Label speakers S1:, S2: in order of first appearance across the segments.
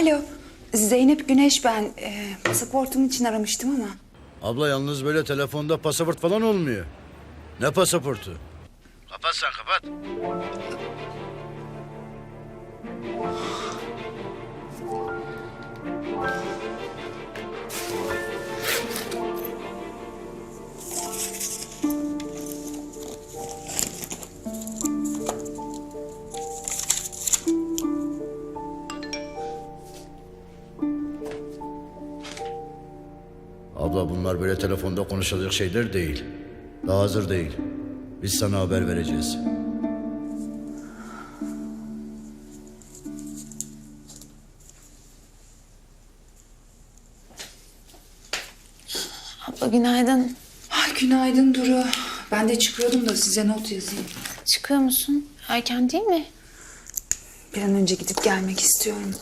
S1: Alo, Zeynep Güneş ben. Ee, pasaportum için aramıştım ama.
S2: Abla yalnız böyle telefonda pasaport falan olmuyor. Ne pasaportu? Kapat sen kapat. Bunlar böyle telefonda konuşulacak şeyler değil. Daha hazır değil. Biz sana haber vereceğiz.
S3: Abla günaydın.
S1: Ay, günaydın Duru. Ben de çıkıyordum da size not yazayım.
S3: Çıkıyor musun? Erken değil mi?
S1: Bir an önce gidip gelmek istiyorum.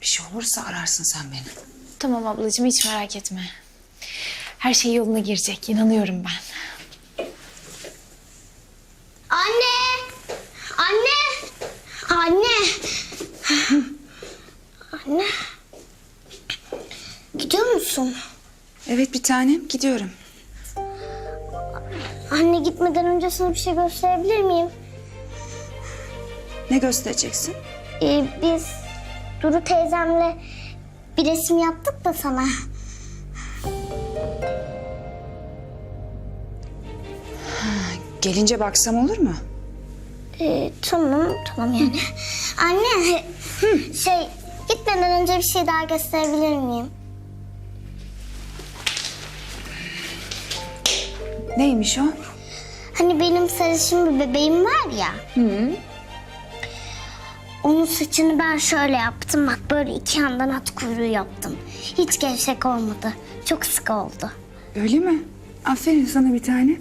S1: Bir şey olursa ararsın sen beni.
S3: Tamam ablacığım hiç merak etme. Her şey yoluna girecek. inanıyorum ben.
S4: Anne! Anne! Anne! Anne! Gidiyor musun?
S1: Evet bir tanem gidiyorum.
S4: Anne gitmeden önce sana bir şey gösterebilir miyim?
S1: Ne göstereceksin?
S4: Ee, biz Duru teyzemle bir resim yaptık da sana.
S1: Gelince baksam olur mu?
S4: Ee, tamam, tamam yani. Anne, şey gitmeden önce bir şey daha gösterebilir miyim?
S1: Neymiş o?
S4: Hani benim sarışın bir bebeğim var ya. Onun saçını ben şöyle yaptım. Bak böyle iki yandan at kuyruğu yaptım. Hiç gevşek olmadı. Çok sık oldu.
S1: Öyle mi? Aferin sana bir tane.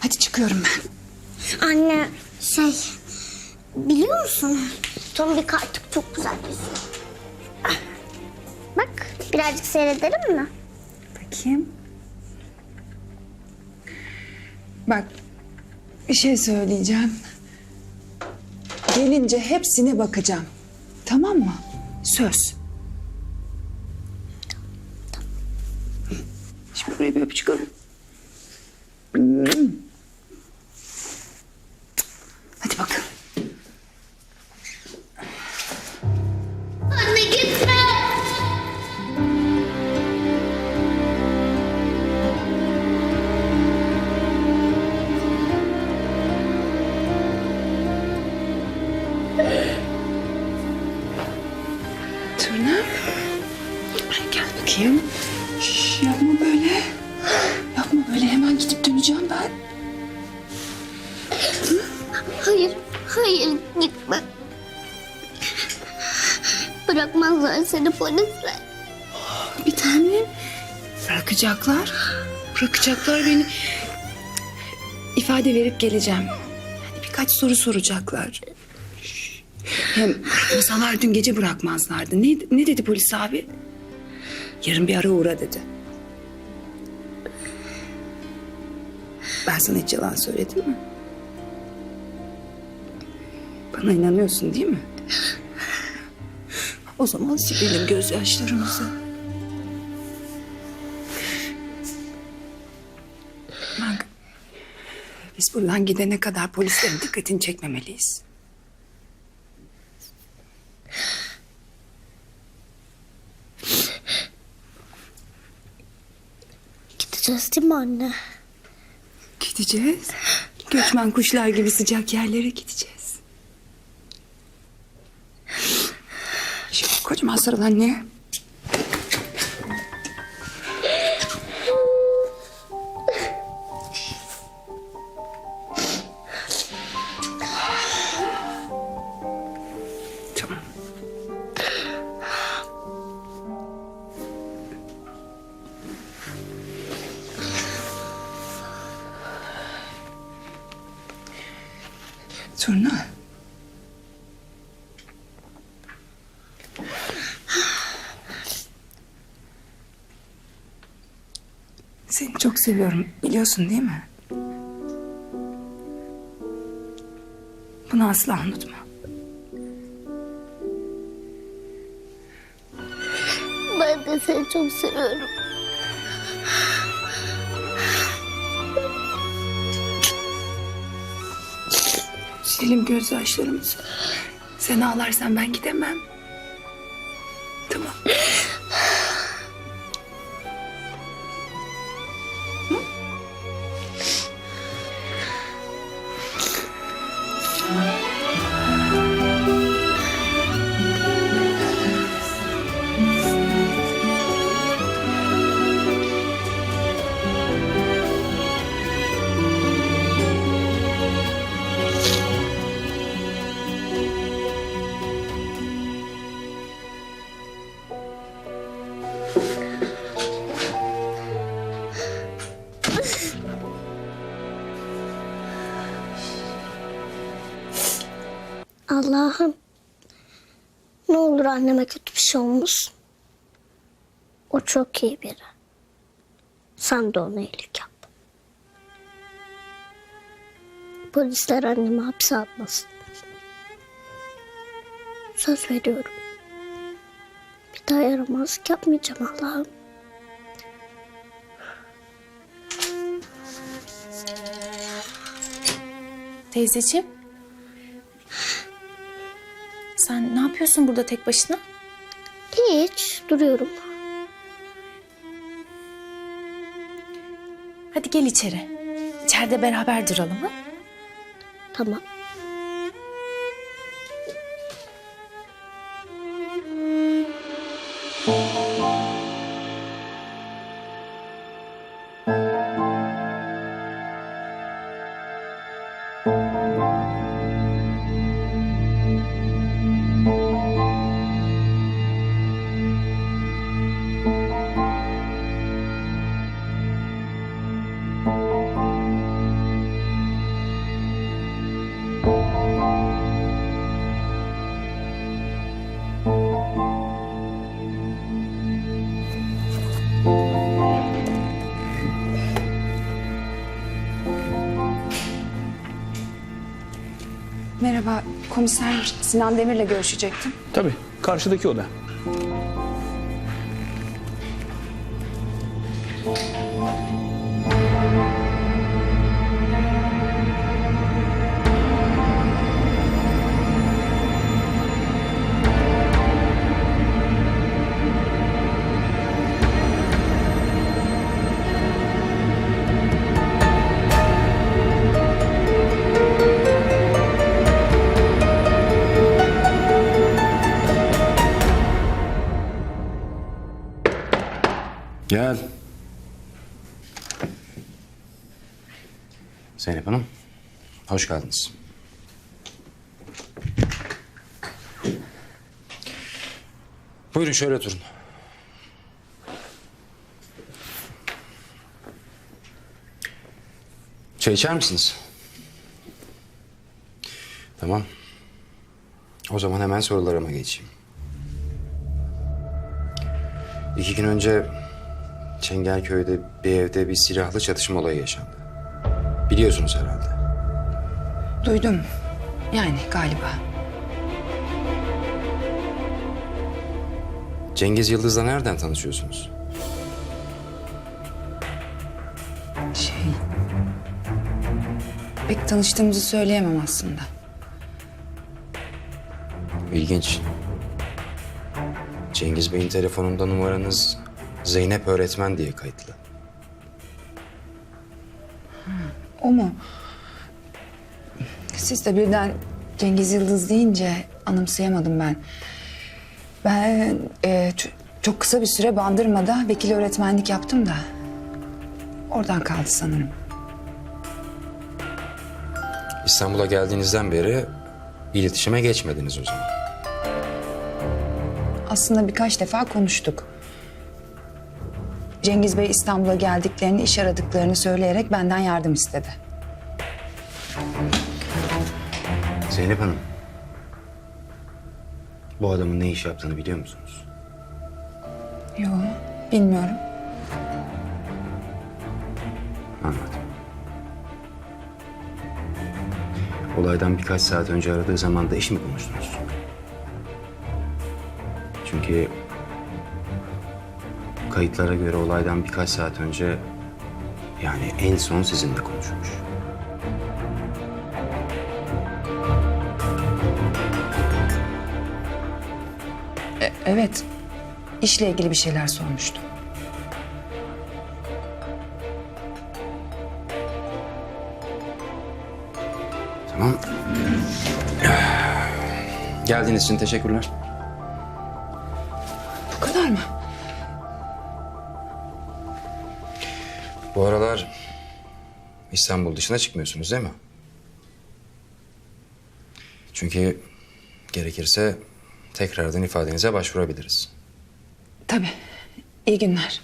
S1: Hadi çıkıyorum ben.
S4: Anne şey biliyor musun? Tombik artık çok güzel yüzüyor. Ah, Bak birazcık seyredelim mi?
S1: Bakayım. Bak bir şey söyleyeceğim. Gelince hepsine bakacağım. Tamam mı? Söz. Şimdi buraya bir öpücük alayım.
S4: Hayır, hayır gitme. Bırakmazlar seni polisler.
S1: Bir tane bırakacaklar. Bırakacaklar beni. İfade verip geleceğim. Yani birkaç soru soracaklar. Hem bırakmasalar dün gece bırakmazlardı. Ne, ne dedi polis abi? Yarın bir ara uğra dedi. Ben sana hiç yalan söyledim mi? Bana inanıyorsun değil mi? O zaman silelim gözyaşlarımızı. Bak. Biz buradan gidene kadar polislerin dikkatini çekmemeliyiz.
S4: Gideceğiz değil mi anne?
S1: Gideceğiz. Göçmen kuşlar gibi sıcak yerlere gideceğiz. Şöyle kocaman sarıl anne. Tamam. Turna. Seni çok seviyorum. Biliyorsun değil mi? Bunu asla unutma.
S4: Ben de seni çok seviyorum.
S1: Silim gözyaşlarımızı. Sen ağlarsan ben gidemem.
S4: Anneme kötü bir şey olmasın. O çok iyi biri. Sen de ona iyilik yap. Polisler annemi hapse atmasın. Söz veriyorum. Bir daha yaramazlık yapmayacağım Allah'ım.
S3: Teyzeciğim. Sen ne yapıyorsun burada tek başına?
S4: Hiç duruyorum.
S3: Hadi gel içeri. İçeride beraber duralım ha?
S4: Tamam.
S1: Komiser Sinan Demir'le görüşecektim.
S5: Tabii, karşıdaki oda.
S6: Hoş geldiniz. Buyurun şöyle oturun. Çay içer misiniz? Tamam. O zaman hemen sorularıma geçeyim. İki gün önce Çengelköy'de bir evde bir silahlı çatışma olayı yaşandı. Biliyorsunuz herhalde.
S1: Duydum. Yani galiba.
S6: Cengiz Yıldız'la nereden tanışıyorsunuz?
S1: Şey... Pek tanıştığımızı söyleyemem aslında.
S6: İlginç. Cengiz Bey'in telefonunda numaranız Zeynep öğretmen diye kayıtlı.
S1: O mu? Siz de birden Cengiz Yıldız deyince anımsayamadım ben. Ben e, çok kısa bir süre Bandırma'da vekil öğretmenlik yaptım da. Oradan kaldı sanırım.
S6: İstanbul'a geldiğinizden beri iletişime geçmediniz o zaman.
S1: Aslında birkaç defa konuştuk. Cengiz Bey İstanbul'a geldiklerini, iş aradıklarını söyleyerek benden yardım istedi.
S6: Zeynep Hanım. Bu adamın ne iş yaptığını biliyor musunuz?
S1: Yo, bilmiyorum.
S6: Anladım. Olaydan birkaç saat önce aradığı zaman da iş mi konuştunuz? Çünkü kayıtlara göre olaydan birkaç saat önce yani en son sizinle konuşmuş.
S1: Evet. İşle ilgili bir şeyler sormuştum.
S6: Tamam. Geldiğiniz için teşekkürler.
S1: Bu kadar mı?
S6: Bu aralar İstanbul dışına çıkmıyorsunuz değil mi? Çünkü gerekirse tekrardan ifadenize başvurabiliriz.
S1: Tabii. İyi günler.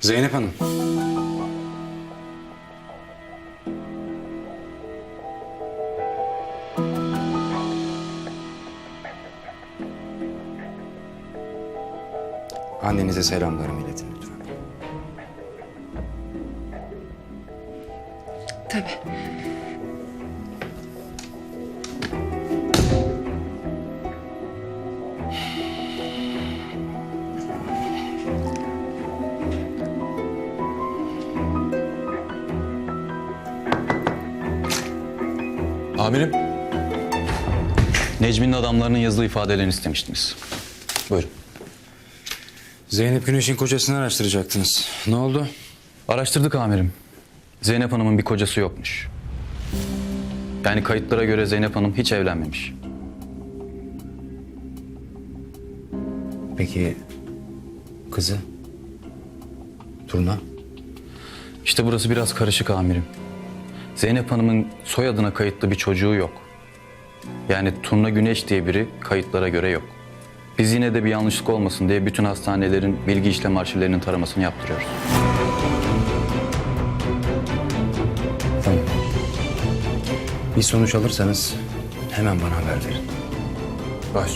S6: Zeynep Hanım. Annenize selamlarımı
S5: Necmi'nin adamlarının yazılı ifadelerini istemiştiniz. Buyurun.
S6: Zeynep Güneş'in kocasını araştıracaktınız. Ne oldu?
S5: Araştırdık amirim. Zeynep Hanım'ın bir kocası yokmuş. Yani kayıtlara göre Zeynep Hanım hiç evlenmemiş.
S6: Peki kızı? Turna?
S5: İşte burası biraz karışık amirim. Zeynep Hanım'ın soyadına kayıtlı bir çocuğu yok. Yani Turna Güneş diye biri kayıtlara göre yok. Biz yine de bir yanlışlık olmasın diye bütün hastanelerin bilgi işlem arşivlerinin taramasını yaptırıyoruz.
S6: Tamam. Bir sonuç alırsanız hemen bana haber verin. Baş.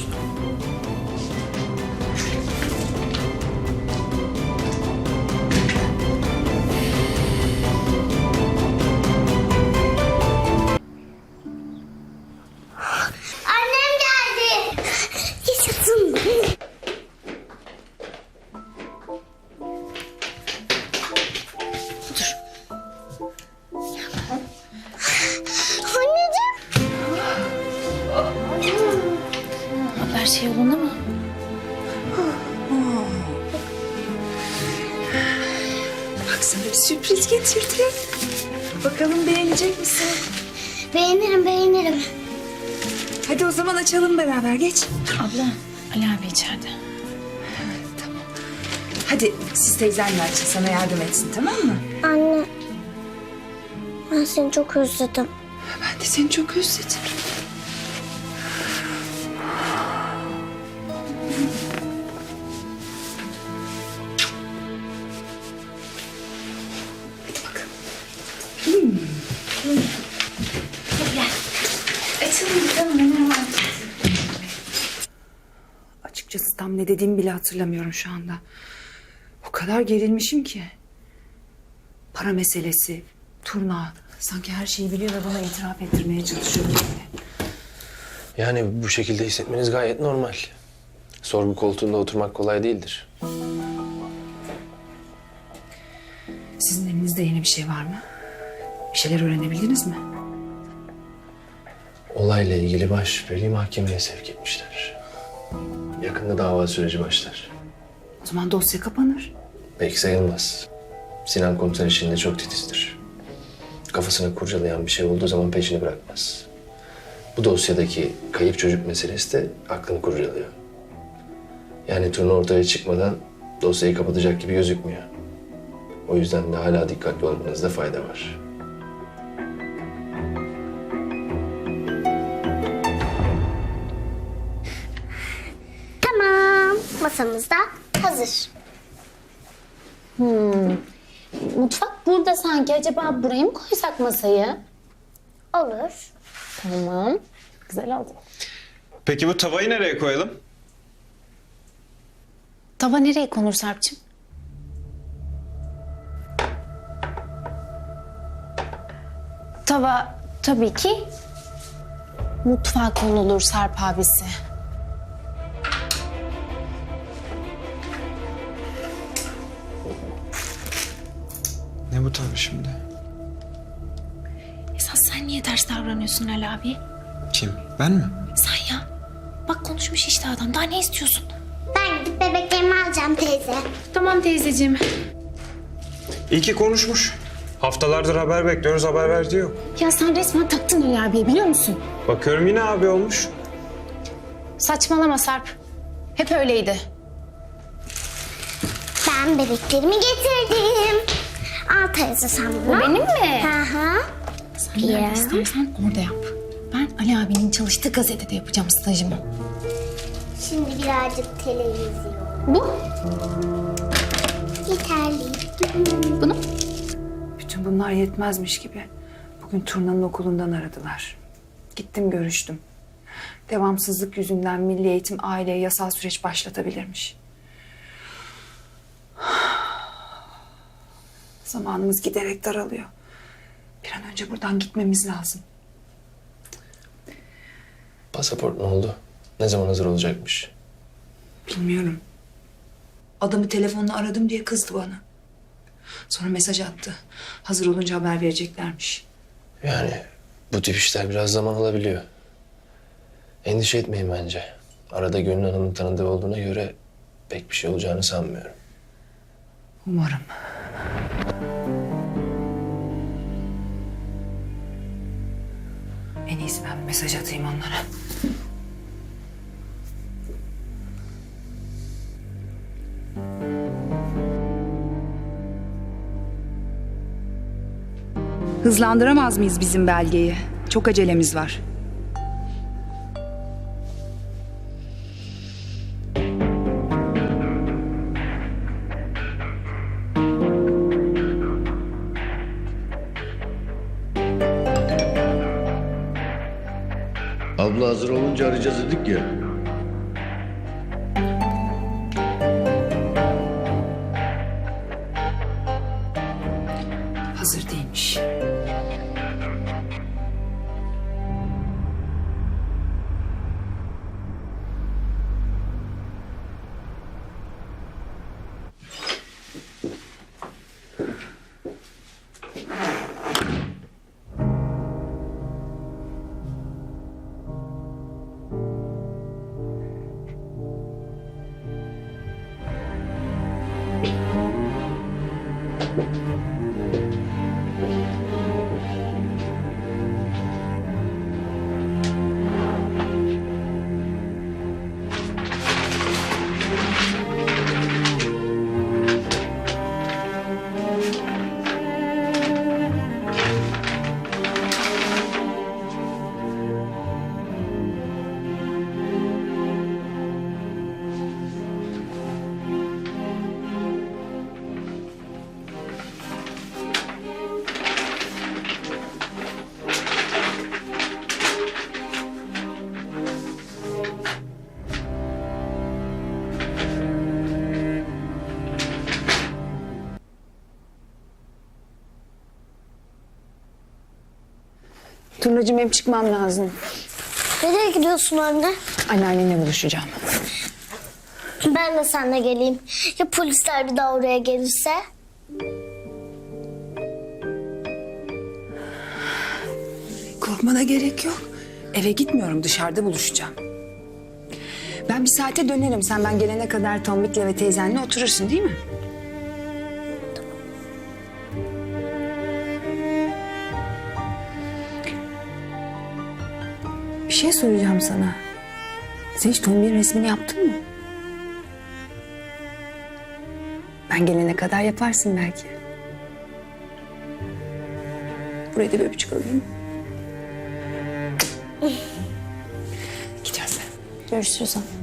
S3: Her şey yolunda mı?
S1: Bak sana bir sürpriz getirdim. Bakalım beğenecek misin?
S4: Beğenirim beğenirim.
S1: Hadi o zaman açalım beraber geç.
S3: Abla Ali abi içeride.
S1: Hadi siz teyzenle açın sana yardım etsin tamam mı?
S4: Anne. Ben seni çok özledim.
S1: Ben de seni çok özledim.
S3: Açalım bakalım ne var?
S1: Açıkçası tam ne dediğimi bile hatırlamıyorum şu anda. O kadar gerilmişim ki. Para meselesi, turna. Sanki her şeyi biliyor ve bana itiraf ettirmeye çalışıyor gibi.
S7: Yani bu şekilde hissetmeniz gayet normal. Sorgu koltuğunda oturmak kolay değildir.
S1: Sizin elinizde yeni bir şey var mı? Bir şeyler öğrenebildiniz mi?
S7: Olayla ilgili baş şüpheliyi mahkemeye sevk etmişler. Yakında dava süreci başlar.
S1: O zaman dosya kapanır.
S7: Pek sayılmaz. Sinan komiser işinde çok titizdir. Kafasını kurcalayan bir şey olduğu zaman peşini bırakmaz. Bu dosyadaki kayıp çocuk meselesi de aklını kurcalıyor. Yani turnu ortaya çıkmadan dosyayı kapatacak gibi gözükmüyor. O yüzden de hala dikkatli olmanızda fayda var.
S4: Tamam. Masamız da hazır.
S8: Mutfak burada sanki. Acaba buraya mı koysak masayı?
S4: Olur.
S8: Tamam. Güzel oldu.
S9: Peki bu tavayı nereye koyalım?
S8: Tava nereye konur Sarp'cığım? Tava tabii ki mutfağa konulur Sarp abisi.
S9: Ne bu tavır şimdi?
S3: Esas sen niye ters davranıyorsun Ali abi?
S9: Kim? Ben mi?
S3: Sen ya. Bak konuşmuş işte adam. Daha ne istiyorsun?
S4: Ben gidip bebeklerimi alacağım teyze.
S3: Tamam teyzeciğim.
S9: İyi ki konuşmuş. Haftalardır haber bekliyoruz haber verdiği yok.
S3: Ya sen resmen taktın Ali abiye biliyor musun?
S9: Bakıyorum yine abi olmuş.
S3: Saçmalama Sarp. Hep öyleydi.
S4: Ben bebeklerimi getirdim. Al teyze sen bunu.
S3: Benim mi?
S4: Hı hı.
S3: Sen nerede istersen orada yap. Ben Ali abinin çalıştığı gazetede yapacağım stajımı.
S4: Şimdi birazcık televizyon.
S3: Bu?
S4: Yeterli.
S3: Bunu?
S1: Bütün bunlar yetmezmiş gibi. Bugün Turna'nın okulundan aradılar. Gittim görüştüm. Devamsızlık yüzünden Milli Eğitim aileye yasal süreç başlatabilirmiş. Zamanımız giderek daralıyor. Bir an önce buradan gitmemiz lazım.
S7: Pasaport ne oldu? Ne zaman hazır olacakmış?
S1: Bilmiyorum. Adamı telefonla aradım diye kızdı bana. Sonra mesaj attı. Hazır olunca haber vereceklermiş.
S7: Yani bu tip işler biraz zaman alabiliyor. Endişe etmeyin bence. Arada Gönül Hanım'ın tanıdığı olduğuna göre pek bir şey olacağını sanmıyorum.
S1: Umarım. En iyisi ben mesaj atayım onlara.
S10: Hızlandıramaz mıyız bizim belgeyi? Çok acelemiz var.
S2: Abla hazır olunca arayacağız dedik ya.
S1: Thank you. Turnacığım benim çıkmam lazım.
S4: Nereye gidiyorsun anne?
S1: Anneannenle buluşacağım.
S4: Ben de seninle geleyim. Ya polisler bir daha oraya gelirse?
S10: Korkmana gerek yok. Eve gitmiyorum dışarıda buluşacağım. Ben bir saate dönerim. Sen ben gelene kadar Tombik'le ve teyzenle oturursun değil mi? Bir şey soracağım sana. Sen hiç Tombik'in resmini yaptın mı? Ben gelene kadar yaparsın belki. Buraya da bir öpücük alayım. Gidiyoruz.
S3: Görüşürüz. hanım.